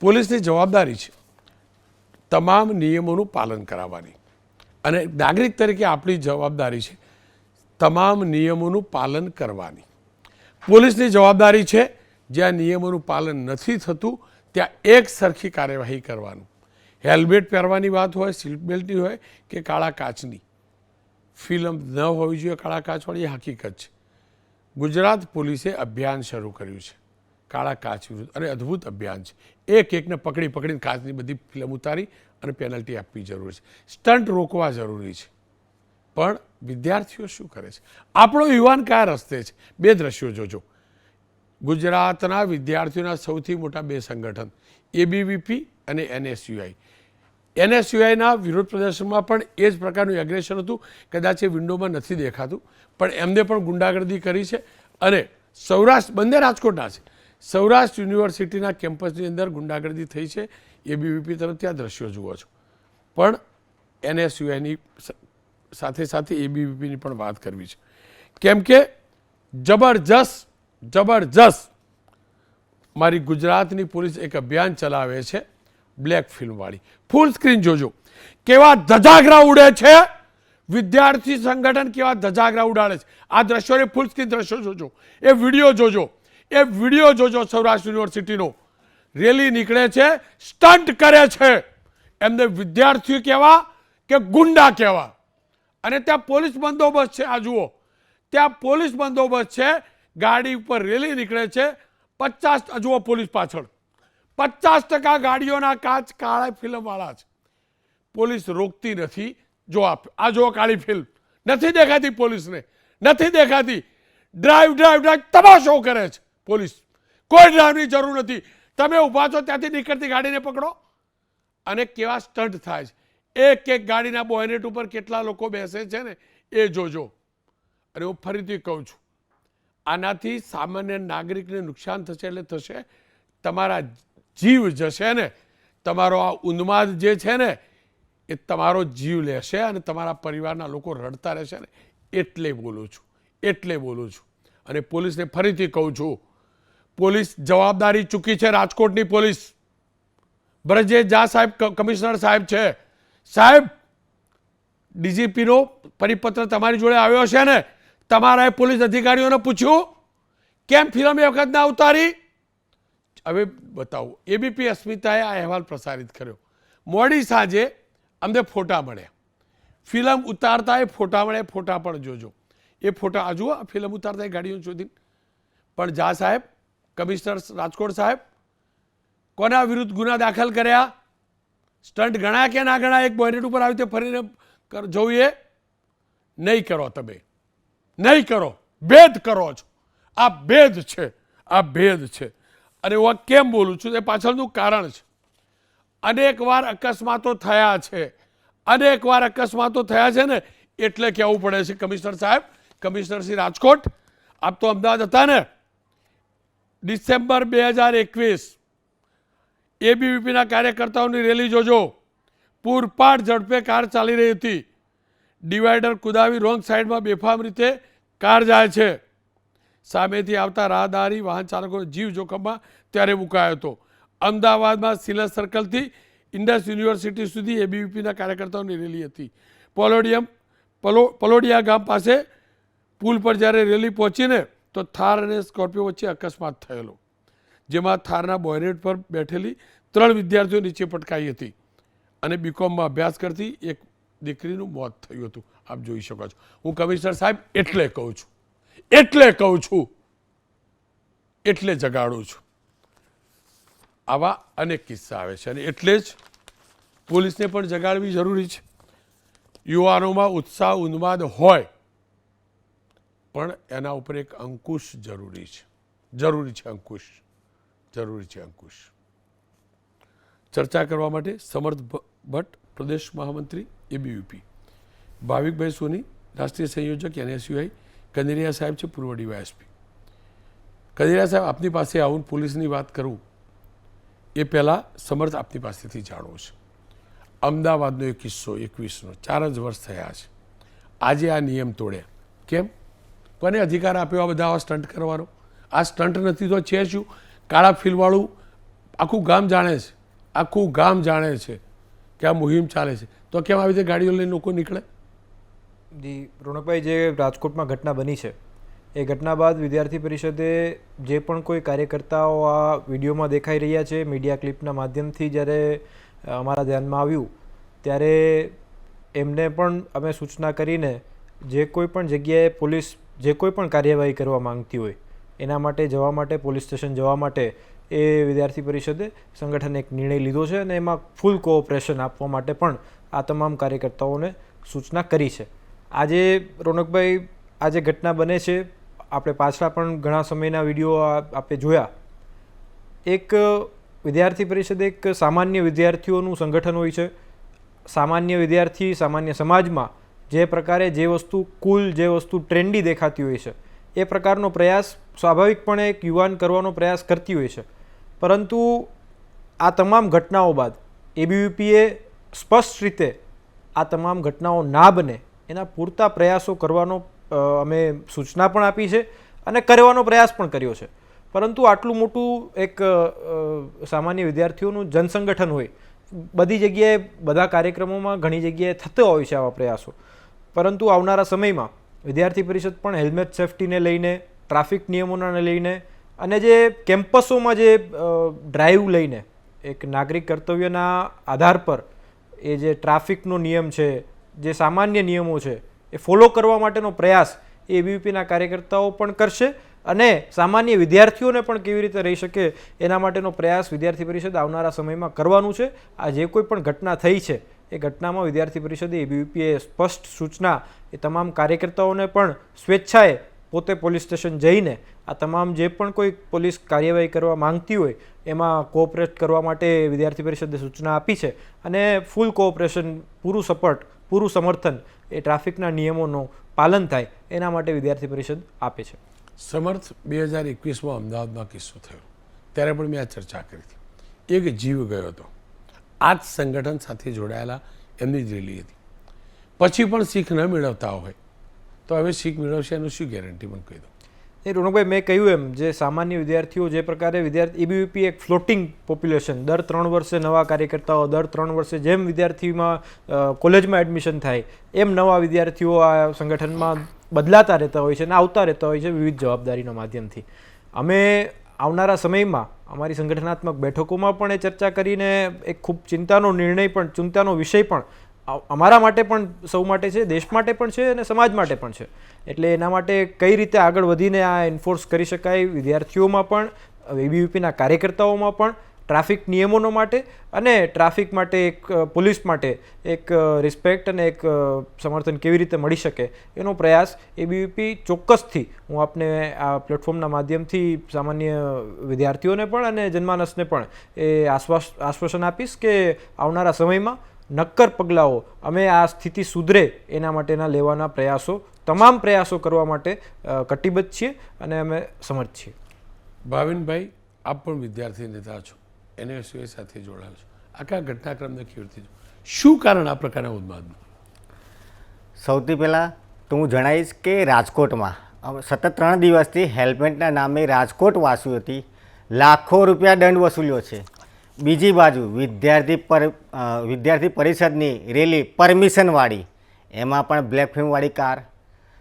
પોલીસની જવાબદારી છે તમામ નિયમોનું પાલન કરાવવાની. અને નાગરિક તરીકે આપણી જવાબદારી છે તમામ નિયમોનું પાલન કરવાની. પોલીસની જવાબદારી છે જ્યાં નિયમોનું પાલન નથી થતું, ત્યાં એક સરખી કાર્યવાહી કરવાનું. હેલ્મેટ પહેરવાની વાત હોય, સીટ બેલ્ટની હોય કે કાળા કાચની. ફિલ્મ ન હોવી જોઈએ કાળા કાચવાળી હકીકત છે. ગુજરાત પોલીસે અભિયાન શરૂ કર્યું છે. કાળા કાચ વિરુદ્ધ. અને અદ્ભુત અભિયાન છે. એક એકને પકડી પકડીને કાચની બધી ફિલ્મ ઉતારી અને પેનલ્ટી આપવી જરૂરી છે. સ્ટન્ટ રોકવા જરૂરી છે. પણ વિદ્યાર્થીઓ શું કરે છે? આપણો યુવાન કયા રસ્તે છે? બે દ્રશ્યો જોજો. ગુજરાતના વિદ્યાર્થીઓના સૌથી મોટા બે સંગઠન એબીવીપી અને એનએસયુઆઈ એનએસયુઆઈના વિરોધ પ્રદર્શનમાં પણ એ જ પ્રકારનું એગ્રેશન હતું. કદાચ એ વિન્ડોમાં નથી દેખાતું, પણ એમને પણ ગુંડાગર્દી કરી છે. અને સૌરાષ્ટ્ર બંને રાજકોટના છે. સૌરાષ્ટ્ર યુનિવર્સિટીના કેમ્પસની અંદર ગુંડાગર્દી થઈ છે. એબીવીપી તરફથી આ દ્રશ્યો જુઓ છો. પણ એનએસયુઆઈની સાથે સાથે એબીવીપીની પણ વાત કરવી છે. કેમ કે જબરજસ્ત જબરજસ્ત મારી ગુજરાતની પોલીસ એક અભિયાન ચલાવે છે બ્લેક ફિલ્મવાળી. ફૂલ સ્ક્રીન જોજો. કેવા ધજાગરા ઉડે છે. વિદ્યાર્થી સંગઠન કેવા ધજાગરા ઉડાડે છે. આ દ્રશ્યોને ફૂલ સ્ક્રીન દ્રશ્યો જોજો. એ વીડિયો જોજો. એ વીડિયો જોજો સૌરાષ્ટ્ર યુનિવર્સિટીનો. રેલી નીકળે છે સ્ટન્ટ કરે છે. એમને વિદ્યાર્થીઓ કહેવા કે ગુંડા કહેવા અને ત્યાં પોલીસ બંદોબસ્ત છે, આ જુઓ. ત્યાં પોલીસ બંદોબસ્ત છે, ગાડી ઉપર રેલી નીકળે છે, પચાસ જુઓ પોલીસ પાછળ. પચાસ ટકા ગાડીઓના કાચ કાળા ફિલ્મવાળા છે. પોલીસ રોકતી નથી, જો આપ, આ જુઓ કાળી ફિલ્મ. નથી દેખાતી પોલીસને. નથી દેખાતી. ડ્રાઈવ ડ્રાઈવ ડ્રાઈવ, તમાશો કરે છે. પોલીસ. કોઈ ડ્રાઈવની જરૂર નથી. તમે ઊભા છો ત્યાંથી નીકળતી ગાડીને પકડો. અને કેવા સ્ટન્ટ થાય છે. એક એક ગાડીના બોયનેટ ઉપર કેટલા લોકો બેસે છે ને, એ જોજો. અને હું ફરીથી કહું છું, આનાથી સામાન્ય નાગરિકને નુકસાન થશે એટલે થશે, તમારા જીવ જશે ને, તમારો આ ઉન્માદ જે છે ને, એ તમારો જીવ લેશે અને તમારા પરિવારના લોકો રડતા રહેશે ને. એટલે બોલું છું. એટલે બોલું છું. અને પોલીસને ફરીથી કહું છું પોલીસ જવાબદારી ચૂકી છે રાજકોટની પોલીસ. બ્રજે ઝા સાહેબ કમિશનર સાહેબ છે. સાહેબ, ડીજીપીનો પરિપત્ર તમારી જોડે આવ્યો છે ને? તમારા પોલીસ અધિકારીઓને પૂછ્યું, કેમ ફિલ્મ એ વખત ના ઉતારી? હવે બતાવું. એબીપી અસ્મિતાએ આ અહેવાલ પ્રસારિત કર્યો. મોડી સાંજે અમને ફોટા મળ્યા. ફિલ્મ ઉતારતા એ ફોટા મળે ફોટા પણ જોજો. એ ફોટા, આ જુઓ ફિલ્મ ઉતારતા એ ગાડીઓ શોધીને. પણ જા સાહેબ કમિશનર રાજકોટ સાહેબ, કોના વિરુદ્ધ ગુના દાખલ કર્યા? સ્ટન્ટ ગણાયા કે ના ગણાયા, એક બોયનેટ ઉપર આવી રીતે ફરીને જોઈએ? નહીં કરો તમે. નહીં કરો. ભેદ કરો છો. આ ભેદ છે. આ ભેદ છે. અને હું કેમ બોલું છું? એ પાછળનું કારણ છે. અનેક વાર અકસ્માતો થયા છે. અનેક વાર અકસ્માતો થયા છે ને, એટલે કહેવું પડે છે, કમિશનર સાહેબ, કમિશનર શ્રી રાજકોટ, આપ તો અમદાવાદ હતા ને? ડિસેમ્બર બે હજાર એકવીસ એબીવીપીના કાર્યકર્તાઓની રેલી જોજો. પૂરપાટ ઝડપે કાર ચાલી રહી હતી. ડિવાઈડર કુદાવી રોંગ સાઈડમાં બેફામ રીતે કાર જાય છે. સામેથી આવતા રાહદારી વાહન ચાલકો જીવ જોખમમાં ત્યારે મુકાયો હતો. અમદાવાદમાં સિલર સર્કલથી ઇન્ડસ યુનિવર્સિટી સુધી એબીવીપીના કાર્યકર્તાઓની રેલી હતી. પોલોડિયમ, પલો, પલોડિયા ગામ પાસે પુલ પર જ્યારે રેલી પહોંચીને તો થાર અને સ્કોર્પિયો વચ્ચે અકસ્માત થયેલો. જેમાં થારના બોયનેટ પર બેઠેલી ત્રણ વિદ્યાર્થીઓ નીચે પટકાઈ હતી અને બીકોમમાં અભ્યાસ કરતી એક દીકરીનું મોત થયું હતું. આપ જોઈ શકો છો. હું કમિશનર સાહેબ એટલે કહું છું. એટલે કહું છું. એટલે જગાડું છું. આવા અનેક કિસ્સા આવે છે અને એટલે જ પોલીસને પણ જગાડવી જરૂરી છે. યુવાનોમાં ઉત્સાહ, ઉન્માદ હોય પણ એના ઉપર એક અંકુશ જરૂરી છે. જરૂરી છે અંકુશ. જરૂરી છે અંકુશ. ચર્ચા કરવા માટે સમર્થ ભટ્ટ, પ્રદેશ મહામંત્રી, એબીવીપી. ભાવિકભાઈ સોની, રાષ્ટ્રીય સંયોજક, એનએસયુઆઈ કનેરિયા સાહેબ છે, પૂર્વ ડીવાયએસપી. કનેરિયા સાહેબ, આપની પાસે આવું પોલીસની વાત કરું? એ પહેલાં સમર્થ આપની પાસેથી જાણવો છે. અમદાવાદનો એક કિસ્સો એકવીસનો, ચાર જ વર્ષ થયા છે. આજે આ નિયમ તોડ્યા. કેમ? કોને અધિકાર આપ્યો આ બધા આવા સ્ટન્ટ કરવાનો? આ સ્ટન્ટ નથી તો છે શું? કાળા ફિલ્મવાળું આખું ગામ જાણે છે. આખું ગામ જાણે છે કે આ મુહિમ ચાલે છે. તો કેમ આવી રીતે ગાડીઓ લઈને લોકો નીકળે? જી, રોનકભાઈ, જે રાજકોટમાં ઘટના બની છે, એ ઘટના બાદ વિદ્યાર્થી પરિષદે જે પણ કોઈ કાર્યકર્તાઓ આ વિડીયોમાં દેખાઈ રહ્યા છે, મીડિયા ક્લિપના માધ્યમથી જ્યારે અમારા ધ્યાનમાં આવ્યું, ત્યારે એમને પણ અમે સૂચના કરીને જે કોઈ પણ જગ્યાએ પોલીસ જે કોઈ પણ કાર્યવાહી કરવા માંગતી હોય, એના માટે જવા માટે, પોલીસ સ્ટેશન જવા માટે એ વિદ્યાર્થી પરિષદે સંગઠને એક નિર્ણય લીધો છે અને એમાં ફૂલ કોઓપરેશન આપવા માટે પણ આ તમામ કાર્યકર્તાઓને સૂચના કરી છે. આજે રોનકભાઈ, આ જે ઘટના બને છે, આપણે પાછલા પણ ઘણા સમયના વીડિયો આપણે જોયા. એક વિદ્યાર્થી પરિષદ એક સામાન્ય વિદ્યાર્થીઓનું સંગઠન હોય છે. સામાન્ય વિદ્યાર્થી, સામાન્ય સમાજમાં જે પ્રકારે જે વસ્તુ કુલ જે વસ્તુ ટ્રેન્ડી દેખાતી હોય છે, એ પ્રકારનો પ્રયાસ સ્વાભાવિકપણે એક યુવાન કરવાનો પ્રયાસ કરતી હોય છે. પરંતુ આ તમામ ઘટનાઓ બાદ એબીવીપીએ સ્પષ્ટ રીતે આ તમામ ઘટનાઓ ના બને એના પૂરતા પ્રયાસો કરવાનો અમે સૂચના પણ આપી છે અને કરવાનો પ્રયાસ પણ કર્યો છે. પરંતુ આટલું મોટું એક સામાન્ય વિદ્યાર્થીઓનું જનસંગઠન હોય, બધી જગ્યાએ, બધા કાર્યક્રમોમાં ઘણી જગ્યાએ થતો હોય છે આવા પ્રયાસો. પરંતુ આવનારા સમયમાં વિદ્યાર્થી પરિષદ પણ હેલ્મેટ સેફટીને લઈને, ટ્રાફિક નિયમોને લઈને અને જે કેમ્પસોમાં જે ડ્રાઈવ લઈને એક નાગરિક કર્તવ્યના આધાર પર એ જે ટ્રાફિકનો નિયમ છે, જે સામાન્ય નિયમો છે, એ ફોલો કરવા માટેનો પ્રયાસ એ એબીવીપીના કાર્યકર્તાઓ પણ કરશે અને સામાન્ય વિદ્યાર્થીઓને પણ કેવી રીતે રહી શકે એના માટેનો પ્રયાસ વિદ્યાર્થી પરિષદ આવનારા સમયમાં કરવાનું છે. આ જે કોઈ પણ ઘટના થઈ છે એ ઘટનામાં વિદ્યાર્થી પરિષદે એબીવીપીએ સ્પષ્ટ સૂચના એ તમામ કાર્યકર્તાઓને પણ સ્વેચ્છાએ પોતે પોલીસ સ્ટેશન જઈને આ તમામ જે પણ કોઈ પોલીસ કાર્યવાહી કરવા માંગતી હોય, એમાં કોઓપરેટ કરવા માટે વિદ્યાર્થી પરિષદે સૂચના આપી છે અને ફૂલ કોઓપરેશન, પૂરું સપોર્ટ, પૂરું સમર્થન એ ટ્રાફિકના નિયમોનું પાલન થાય એના માટે વિદ્યાર્થી પરિષદ આપે છે. સમર્થ બે હજાર એકવીસમાં અમદાવાદમાં કિસ્સો થયો. ત્યારે પણ મેં આ ચર્ચા કરી હતી. એક જીવ ગયો હતો. આ જ સંગઠન સાથે જોડાયેલા એમની જ રેલી હતી. પછી પણ શીખ ન મેળવતા હોય તો હવે શીખ મેળવશે એનું શું ગેરંટી મને કહી દઉં એ રોનકભાઈ, મેં કહ્યું એમ જે સામાન્ય વિદ્યાર્થીઓ જે પ્રકારે વિદ્યાર્થી એબીવીપી એક ફ્લોટિંગ પોપ્યુલેશન દર ત્રણ વર્ષે નવા કાર્યકર્તાઓ, દર ત્રણ વર્ષે જેમ વિદ્યાર્થીમાં કોલેજમાં એડમિશન થાય, એમ નવા વિદ્યાર્થીઓ આ સંગઠનમાં બદલાતા રહેતા હોય છે અને આવતા રહેતા હોય છે વિવિધ જવાબદારીના માધ્યમથી. અમે આવનારા સમયમાં અમારી સંગઠનાત્મક બેઠકોમાં પણ એ ચર્ચા કરીને એક ખૂબ ચિંતાનો નિર્ણય પણ, ચિંતાનો વિષય પણ અમારા માટે પણ સૌ માટે છે, દેશ માટે પણ છે અને સમાજ માટે પણ છે. એટલે એના માટે કઈ રીતે આગળ વધીને આ એન્ફોર્સ કરી શકાય વિદ્યાર્થીઓમાં પણ એબીવીપીના કાર્યકર્તાઓમાં પણ ટ્રાફિક નિયમોનો માટે અને ટ્રાફિક માટે એક પોલીસ માટે એક રિસ્પેક્ટ અને એક સમર્થન કેવી રીતે મળી શકે એનો પ્રયાસ એબીવીપી ચોક્કસથી હું આપને આ પ્લેટફોર્મના માધ્યમથી સામાન્ય વિદ્યાર્થીઓને પણ અને જનમાનસને પણ એ આશ્વાસ, આશ્વાસન આપીશ કે આવનારા સમયમાં નક્કર પગલાઓ અમે આ સ્થિતિ સુધરે એના માટેના લેવાના પ્રયાસો, તમામ પ્રયાસો કરવા માટે કટિબદ્ધ છીએ અને અમે સમર્થ છીએ. ભાવિનભાઈ, આપ પણ વિદ્યાર્થી નેતા છો. એનએસયુએ સાથે જોડાયો છો. આખા ઘટનાક્રમને કેવી રીતે શું કારણ આ પ્રકારના ઉન્માદનું? સૌથી પહેલાં તો હું જણાવીશ કે રાજકોટમાં સતત ત્રણ દિવસથી હેલ્મેટના નામે રાજકોટ વાસીઓથી લાખો રૂપિયા દંડ વસૂલ્યો છે. બીજી બાજુ વિદ્યાર્થી પર વિદ્યાર્થી પરિષદની રેલી પરમિશનવાળી. એમાં પણ બ્લેક ફિલ્મવાળી કાર.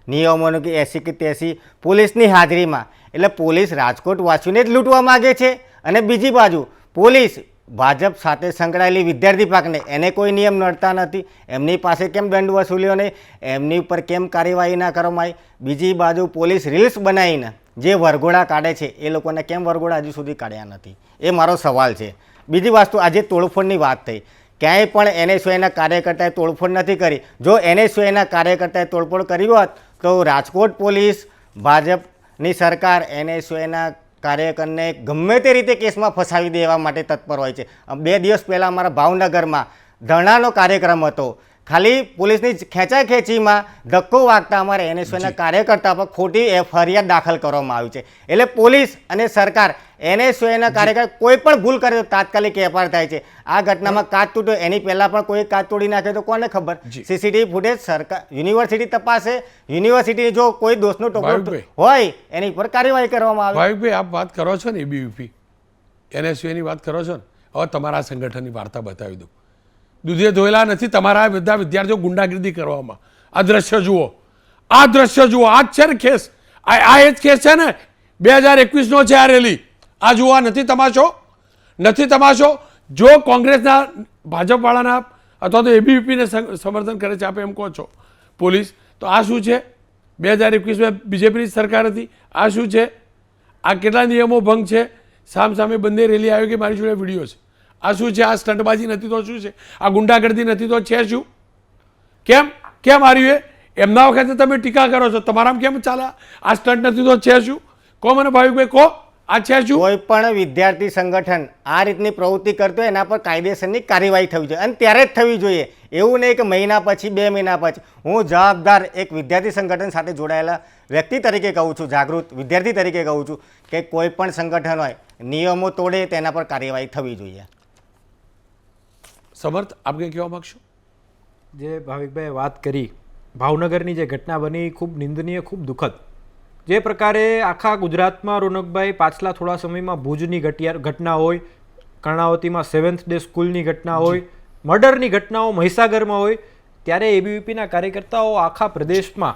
નિયમોનું કે એસી કે તેસી પોલીસની હાજરીમાં. એટલે પોલીસ રાજકોટ વાસીઓને જ લૂંટવા માગે છે. અને બીજી બાજુ પોલીસ ભાજપ સાથે સંકળાયેલી વિદ્યાર્થી પાકને એને કોઈ નિયમ નડતા નથી. એમની પાસે કેમ દંડ વસૂલ્યો નહીં? એમની ઉપર કેમ કાર્યવાહી ના કરવામાં બીજી બાજુ પોલીસ રીલ્સ બનાવીને જે વરઘોડા કાઢે છે, એ લોકોને કેમ વરઘોડા હજુ સુધી કાઢ્યા નથી? એ મારો સવાલ છે. બીજી વસ્તુ, આજે તોડફોડની વાત થઈ. ક્યાંય પણ એનએસયુઆઈના કાર્યકર્તાએ તોડફોડ નથી કરી. જો એનએસયુઆઈના કાર્યકર્તાએ તોડફોડ કરી હોત, તો રાજકોટ પોલીસ, ભાજપની સરકાર એનએસયુઆઈના કાર્યકરને ગમે તે રીતે કેસમાં ફસાવી દેવા માટે તત્પર હોય છે. બે દિવસ પહેલાં અમારા ભાવનગરમાં ધરણાનો કાર્યક્રમ હતો. ખાલી પોલીસની ખેંચાખેંચીમાં ધક્કો વાગતા અમારા એનએસયુના કાર્યકર્તા પર ખોટી એ ફરિયાદ દાખલ કરવામાં આવી છે. એટલે પોલીસ અને સરકાર એનએસયુના કાર્યકર કોઈ પણ ભૂલ કરે તો તાત્કાલિક એફઆર થાય છે. આ ઘટનામાં કાચ તૂટ્યો એની પહેલાં પણ કોઈ કાચ તોડી નાખે તો કોને ખબર. સીસીટીવી ફૂટેજ સરકાર યુનિવર્સિટી તપાસે. યુનિવર્સિટી જો કોઈ દોષનો ભાવિકભાઈ. હોય એની પર કાર્યવાહી કરવામાં આવે. ભાઈ આપ વાત કરો છો ને એબીવીપી એનએસયુની વાત કરો છો ને? હવે તમારા સંગઠનની વાર્તા બતાવી દઉં. દૂધે ધોયેલા નથી, તમારા બધા વિદ્યાર્થીઓ ગુંડાગીરી કરવામાં. આ દ્રશ્ય જુઓ. આ દ્રશ્ય જુઓ. આ જ છે ને કેસ આ એ જ કેસ છે ને? બે હજાર એકવીસનો છે આ રેલી. આ જુઓ, આ નથી તમાશો? નથી તમાશો? જો કોંગ્રેસના ભાજપવાળાના અથવા તો એબીવીપીને સમર્થન કરે છે આપણે એમ કહો છો. પોલીસ, તો આ શું છે? બે હજાર એકવીસમાં બીજેપીની સરકાર હતી. આ શું છે? આ કેટલા નિયમો ભંગ છે? સામ સામે બંને રેલી આવી કે મારી જોડે વીડિયો છે? આ શું છે? આ સ્ટંટબાજી નથી તો શું છે? આ ગુંડાગર્દી નથી તો છે શું? કેમ? કેમ હાર્યું એ? એમના વખતે તમે ટીકા કરો છો. તમારામાં કેમ ચાલે? આ સ્ટંટ નથી તો છે શું? કહો મને ભાવિકભાઈ કહો. આ છે શું? કોઈ પણ વિદ્યાર્થી સંગઠન આ રીતની પ્રવૃત્તિ કરતો એના પર કાયદેસરની કાર્યવાહી થવી જોઈએ. અને ત્યારે જ થવી જોઈએ. એવું નહીં કે મહિના પછી, બે મહિના પછી. હું જવાબદાર એક વિદ્યાર્થી સંગઠન સાથે જોડાયેલા વ્યક્તિ તરીકે કહું છું, જાગૃત વિદ્યાર્થી તરીકે કહું છું કે કોઈ પણ સંગઠન હોય, નિયમો તોડે તેના પર કાર્યવાહી થવી જોઈએ. સમર્થ આપ કંઈ કહેવા માગશો? જે ભાવિકભાઈએ વાત કરી ભાવનગરની જે ઘટના બની ખૂબ નિંદનીય ખૂબ દુઃખદ. જે પ્રકારે આખા ગુજરાતમાં રોનકભાઈ પાછલા થોડા સમયમાં ભુજની ઘટિયા ઘટના હોય કર્ણાવતીમાં સેવન્થ ડે સ્કૂલની ઘટના હોય મર્ડરની ઘટનાઓ મહીસાગરમાં હોય ત્યારે એબીવીપીના કાર્યકર્તાઓ આખા પ્રદેશમાં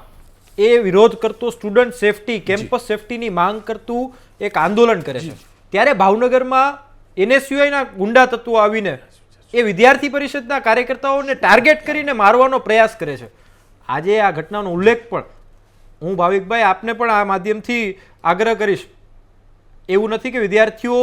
એ વિરોધ કરતો સ્ટુડન્ટ સેફટી કેમ્પસ સેફટીની માંગ કરતું એક આંદોલન કરે છે. ત્યારે ભાવનગરમાં એનએસયુઆઈના ગુંડા તત્વો આવીને એ વિદ્યાર્થી પરિષદના કાર્યકર્તાઓને ટાર્ગેટ કરીને મારવાનો પ્રયાસ કરે છે. આજે આ ઘટનાનો ઉલ્લેખ પણ હું ભાવિકભાઈ આપને પણ આ માધ્યમથી આગ્રહ કરીશ. એવું નથી કે વિદ્યાર્થીઓ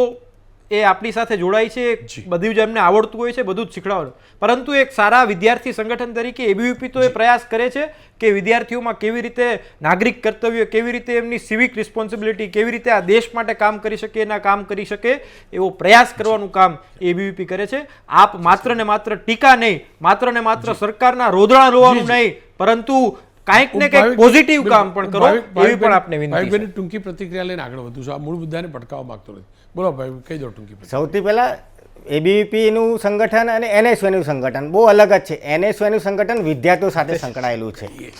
એ આપણી સાથે જોડાય છે બધું જ એમને આવડતું હોય છે બધું જ શીખડાવવાનું. પરંતુ એક સારા વિદ્યાર્થી સંગઠન તરીકે એબીવીપી તો એ પ્રયાસ કરે છે કે વિદ્યાર્થીઓમાં કેવી રીતે નાગરિક કર્તવ્ય કેવી રીતે એમની સિવિક રિસ્પોન્સિબિલિટી કેવી રીતે આ દેશ માટે કામ કરી શકે એના કામ કરી શકે એવો પ્રયાસ કરવાનું કામ એબીવીપી કરે છે. આપ માત્ર ને માત્ર ટીકા નહીં માત્ર ને માત્ર સરકારના રોદણા રોવાનું નહીં પરંતુ કાંઈક ને કંઈક પોઝિટિવ કામ પણ કરો એવી પણ આપને વિનંતી છે. ટૂંકી પ્રતિક્રિયા લઈને આગળ વધું છું. આ મૂળ મુદ્દાને પટકાવવા માંગતો નથી. બોલો ભાઈ કહી દો ટૂંકી સૌથી પહેલાં એબીવીપીનું સંગઠન અને એનએસયુનું સંગઠન બહુ અલગ જ છે. એનએસયુનું સંગઠન વિદ્યાર્થીઓ સાથે સંકળાયેલું છે. એ.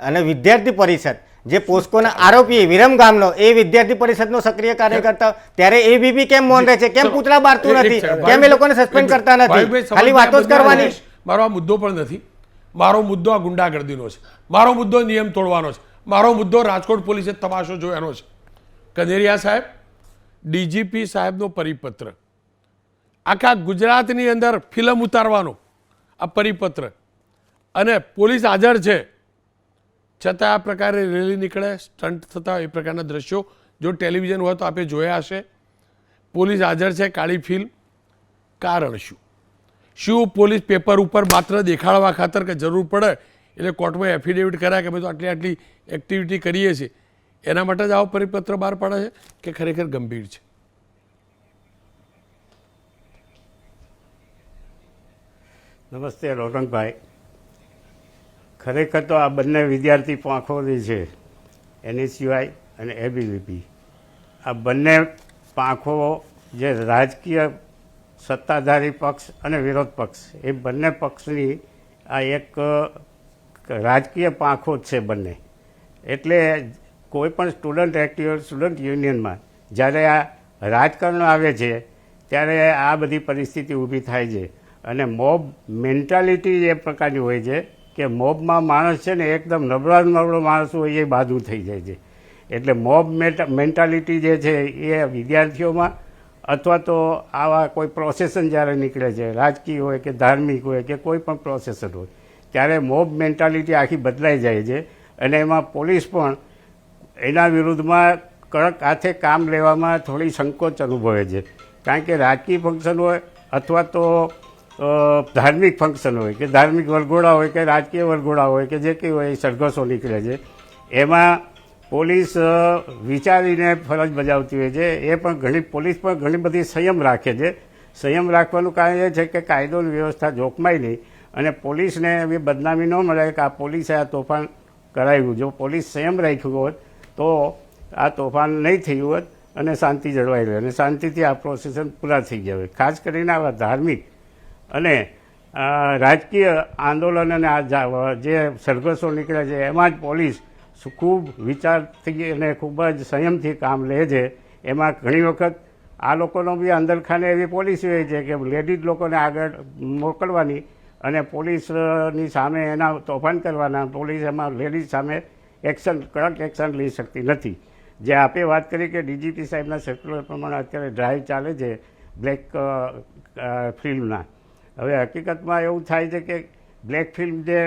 અને વિદ્યાર્થી પરિષદ જે પોસ્કોના આરોપી વિરમ ગામનો એ વિદ્યાર્થી પરિષદનો સક્રિય કાર્યકર્તા ત્યારે એબીપી કેમ મૌન રહે છે? કેમ પૂતળા બારતું નથી. કેમ એ લોકોને સસ્પેન્ડ કરતા નથી? ખાલી વાતો જ કરવાની. મારો આ મુદ્દો પણ નથી. મારો મુદ્દો આ ગુંડાગર્દીનો છે. મારો મુદ્દો નિયમ તોડવાનો છે. મારો મુદ્દો રાજકોટ પોલીસે તમાશો જોવાનો છે. કનેરિયા સાહેબ, ડીજીપી સાહેબનો પરિપત્ર. આખા ગુજરાતની અંદર ફિલ્મ ઉતારવાનો આ પરિપત્ર. અને પોલીસ હાજર છે. છતાં આ પ્રકારે રેલી નીકળે સ્ટન્ટ થતા એ પ્રકારના દ્રશ્યો જો ટેલિવિઝન હોય તો આપે જોયા હશે. પોલીસ હાજર છે, કાળી ફિલ્મ. કારણ શું? શું પોલીસ પેપર ઉપર માત્ર દેખાડવા ખાતર કે જરૂર પડે? એટલે કોર્ટમાં એફિડેવિટ કરાય કે ભાઈ તો આટલી આટલી એક્ટિવિટી કરીએ છીએ. એના માટે જ આવો પરિપત્ર બહાર પાડે છે કે ખરેખર ગંભીર છે? નમસ્તે રોનકભાઈ ખરેખર તો આ બંને વિદ્યાર્થી પાંખોની છે, એનએસયુઆઈ અને એબીવીપી. આ બંને પાંખો જે રાજકીય સત્તાધારી પક્ષ અને વિરોધ પક્ષ. એ બંને પક્ષની આ એક રાજકીય પાંખો જ છે બંને. એટલે કોઈ પણ સ્ટુડન્ટ એક્ટિવ, સ્ટુડન્ટ યુનિયનમાં જ્યારે આ રાજકારણ આવે છે, ત્યારે આ બધી પરિસ્થિતિ ઊભી થાય છે. અને મોબ મેન્ટાલિટી એ પ્રકારની હોય છે કે મોબમાં માણસ છે ને એકદમ નબળા નબળો માણસ હોય એ બાજુ થઈ જાય છે. એટલે મોબ મેન્ટાલિટી જે છે એ વિદ્યાર્થીઓમાં અથવા તો આવા કોઈ પ્રોસેસન જ્યારે નીકળે છે, રાજકીય હોય કે ધાર્મિક હોય કે કોઈ પણ પ્રોસેસન હોય, ત્યારે મોબ મેન્ટાલિટી આખી બદલાઈ જાય છે અને એમાં પોલીસ પણ એના વિરુદ્ધમાં કડક હાથે કામ લેવામાં થોડી સંકોચ અનુભવે છે. કારણ કે રાજકીય ફંક્શન હોય અથવા તો ધાર્મિક ફંક્શન હોય કે ધાર્મિક વરઘોડા હોય કે રાજકીય વરઘોડા હોય કે જે કંઈ હોય એ સરઘસો નીકળે છે. એમાં પોલીસ વિચારીને ફરજ બજાવતી હોય છે. એ પણ ઘણી, પોલીસ પણ ઘણી બધી સંયમ રાખે છે. સંયમ રાખવાનું કારણ એ છે કે કાયદોની વ્યવસ્થા જોખમાય નહીં અને પોલીસને એવી બદનામી ન મળે કે આ પોલીસે આ તોફાન કરાવ્યું. જો પોલીસ સંયમ રાખ્યું હોત, તો આ તોફાન નહીં થયું હોત અને શાંતિ જળવાઈ રહે અને શાંતિથી આ પ્રોસેસન પૂરા થઈ ગયા હોય. ખાસ કરીને આવા ધાર્મિક અને રાજકીય આંદોલન અને આ જે સરઘસો નીકળે છે, એમાં જ પોલીસ ખૂબ વિચારથી અને ખૂબ જ સંયમથી કામ લે છે. એમાં ઘણી વખત આ લોકોનો બી અંદરખાને એવી પોલિસી હોય છે કે લેડીઝ લોકોને આગળ મોકલવાની અને પોલીસની સામે એના તોફાન કરવાના. પોલીસ એમાં લેડીઝ સામે એક્શન, કડક એક્શન લઈ શકતી નથી. જે આપે વાત કરી કે ડીજીપી સાહેબના સર્ક્યુલર પ્રમાણે અત્યારે ડ્રાઈવ ચાલે છે બ્લેક ફિલ્મના હવે હકીકતમાં એવું થાય છે કે બ્લેક ફિલ્મ જે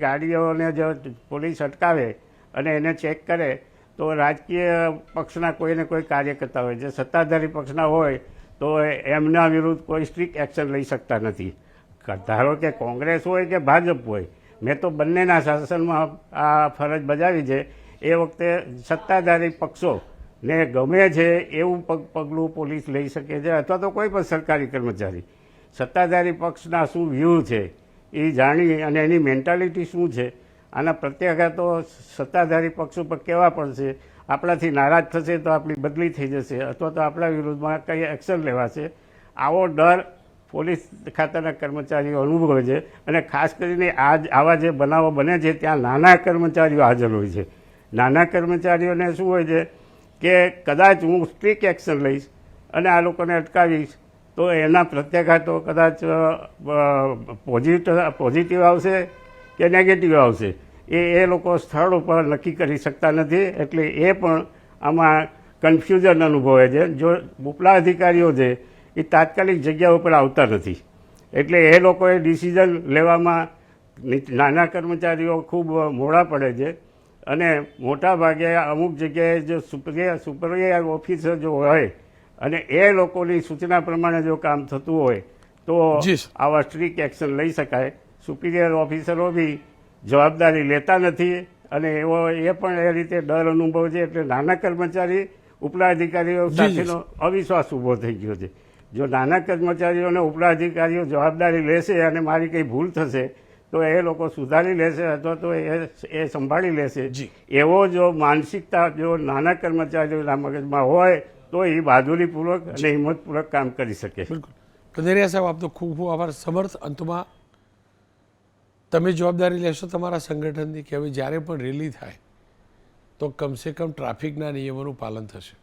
ગાડીઓને જે પોલીસ અટકાવે અને એને ચેક કરે, તો રાજકીય પક્ષના કોઈને કોઈ કાર્યકર્તા હોય. જે સત્તાધારી પક્ષના હોય, તો એમના વિરુદ્ધ કોઈ સ્ટ્રિક્ટ એક્શન લઈ શકતા નથી. ધારો કે કોંગ્રેસ હોય કે ભાજપ હોય, મેં તો બંનેના શાસનમાં આ ફરજ બજાવી છે. એ વખતે સત્તાધારી પક્ષો ને ગમે છે એવું પગ, પગલું પોલીસ લઈ શકે છે અથવા તો કોઈ પણ સરકારી કર્મચારી. સત્તાધારી પક્ષના શું વ્યૂહ છે એ જાણી અને એની મેન્ટાલિટી શું છે આના પ્રત્યાઘાતો સત્તાધારી પક્ષ ઉપર કેવા પડશે આપણાથી નારાજ થશે તો આપણી બદલી થઈ જશે, અથવા તો આપણા વિરુદ્ધમાં કંઈ એક્શન લેવાશે. આવો ડર પોલીસ ખાતાના કર્મચારીઓ અનુભવે છે અને ખાસ કરીને આ આવા જે બનાવો બને છે, ત્યાં નાના કર્મચારીઓ હાજર હોય છે. નાના કર્મચારીઓને શું હોય છે કે કદાચ હું સ્ટ્રિક એક્શન લઈશ અને આ લોકોને અટકાવીશ, તો એના પ્રત્યાઘાતો કદાચ પોઝિટિવ પોઝિટિવ આવશે કે નેગેટિવ આવશે. એ એ લોકો સ્થળ ઉપર નક્કી કરી શકતા નથી. એટલે એ પણ આમાં કન્ફ્યુઝન અનુભવે છે. જો ઉપલા અધિકારીઓ છે એ તાત્કાલિક જગ્યા ઉપર આવતા નથી. એટલે એ લોકોએ ડિસિઝન લેવામાં નાના કર્મચારીઓ ખૂબ મોડા પડે છે. અને મોટા ભાગે અમુક જગ્યાએ જો સુપ્રિયા સુપ્રિયા ઓફિસર જો હોય અને એ લોકોની સૂચના પ્રમાણે જો કામ થતું હોય તો આવા સ્ટ્રિક એક્શન લઈ શકાય. સુપિરિયર ઓફિસરો બી જવાબદારી લેતા નથી અને એવો એ પણ એ રીતે ડર અનુભવ છે એટલે નાના કર્મચારી ઉપલા અધિકારીઓ. સાથેનો અવિશ્વાસ ઊભો થઈ ગયો છે. જો નાના કર્મચારીઓને ઉપલા અધિકારીઓ જવાબદારી લેશે અને મારી કંઈ ભૂલ થશે તો એ લોકો સુધારી લેશે અથવા તો એ એ સંભાળી લેશે. એવો જો માનસિકતા જો નાના કર્મચારીઓના મગજમાં હોય તો એ બહાદુરીપૂર્વક અને હિંમતપૂર્વક કામ કરી શકે. બિલકુલ. કનેરિયા સાહેબ આપનો ખૂબ ખૂબ આભાર. સમર્થ અંતમાં તમે જવાબદારી લેશો તમારા સંગઠનની કે હવે જ્યારે પણ રેલી થાય તો કમસે કમ ટ્રાફિકના નિયમોનું પાલન થશે.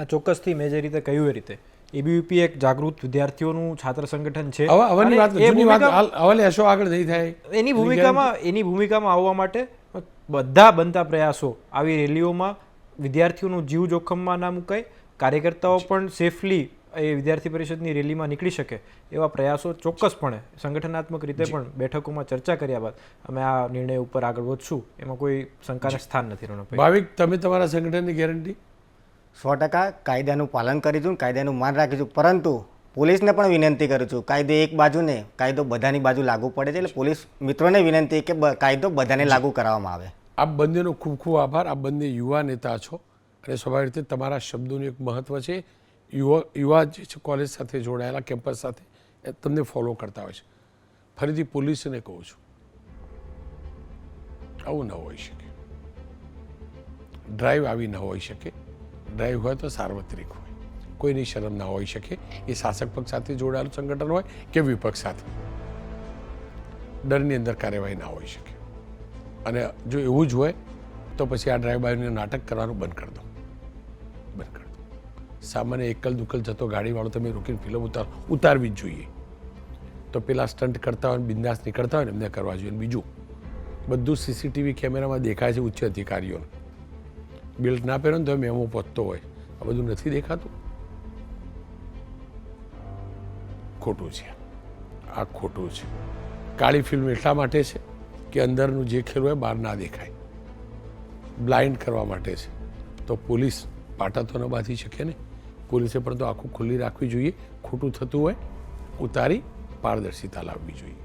આ ચોક્કસથી મેં જે રીતે કહ્યું એ રીતે. એબીવીપી એક જાગૃત વિદ્યાર્થીઓનું છાત્ર સંગઠન છે. હવે લેશો આગળ નહીં થાય. એની ભૂમિકામાં એની ભૂમિકામાં આવવા માટે બધા બનતા પ્રયાસો. આવી રેલીઓમાં વિદ્યાર્થીઓનું જીવ જોખમમાં ના મુકાય. કાર્યકર્તાઓ પણ સેફલી એ વિદ્યાર્થી પરિષદની રેલીમાં નીકળી શકે એવા પ્રયાસો ચોક્કસપણે સંગઠનાત્મક રીતે પણ બેઠકોમાં ચર્ચા કર્યા બાદ અમે આ નિર્ણય ઉપર આગળ વધશું. એમાં કોઈ શંકાને સ્થાન નથી રણભાઈ. ભાવિક તમે તમારા સંગઠનની ગેરંટી? સો ટકા કાયદાનું પાલન કરીશું કાયદાનું માન રાખીશું. પરંતુ પોલીસને પણ વિનંતી કરું છું કાયદો એક બાજુ ને કાયદો બધાની બાજુ લાગુ પડે છે એટલે પોલીસ મિત્રોને વિનંતી કે કાયદો બધાને લાગુ કરાવવામાં આવે. આપ બંનેનો ખૂબ ખૂબ આભાર. આપ બંને યુવા નેતા છો અને સ્વાભાવિક રીતે તમારા શબ્દોનું એક મહત્ત્વ છે. યુવા યુવા જે છે કોલેજ સાથે જોડાયેલા કેમ્પસ સાથે, એ તમને ફોલો કરતા હોય છે. ફરીથી પોલીસને કહું છું, આવું ન હોઈ શકે. ડ્રાઈવ આવી ન હોઈ શકે. ડ્રાઈવ હોય તો સાર્વત્રિક હોય. કોઈની શરમ ના હોઈ શકે. એ શાસક પક્ષ સાથે જોડાયેલું સંગઠન હોય કે વિપક્ષ સાથે. ડરની અંદર કાર્યવાહી ના હોઈ શકે. અને જો એવું જ હોય, તો પછી આ ડ્રાઈવ બાયનું નાટક કરવાનું બંધ કરી દઉં સામાન્ય એકલ દુકલ જતો ગાડીવાળો તમે રોકીને ફિલ્મ ઉતાર, ઉતારવી જ જોઈએ. તો પેલા સ્ટન્ટ કરતા હોય બિંદાસ નીકળતા હોય ને એમને કરવા જોઈએ. બીજું, બધું સીસીટીવી કેમેરામાં દેખાય છે ઉચ્ચ અધિકારીઓને. બેલ્ટ ના પહેરો ને તો મેમો પહોંચતો હોય. આ બધું નથી દેખાતું? ખોટું છે. આ ખોટું છે. કાળી ફિલ્મ એટલા માટે છે કે અંદરનું જે ખેલ હોય બહાર ના દેખાય. બ્લાઇન્ડ કરવા માટે છે. તો પોલીસ પાટા તો ન બાંધી શકે ને? પોલીસે પણ તો આખું ખુલ્લી રાખવી જોઈએ. ખોટું થતું હોય ઉતારી પારદર્શિતા લાવવી જોઈએ.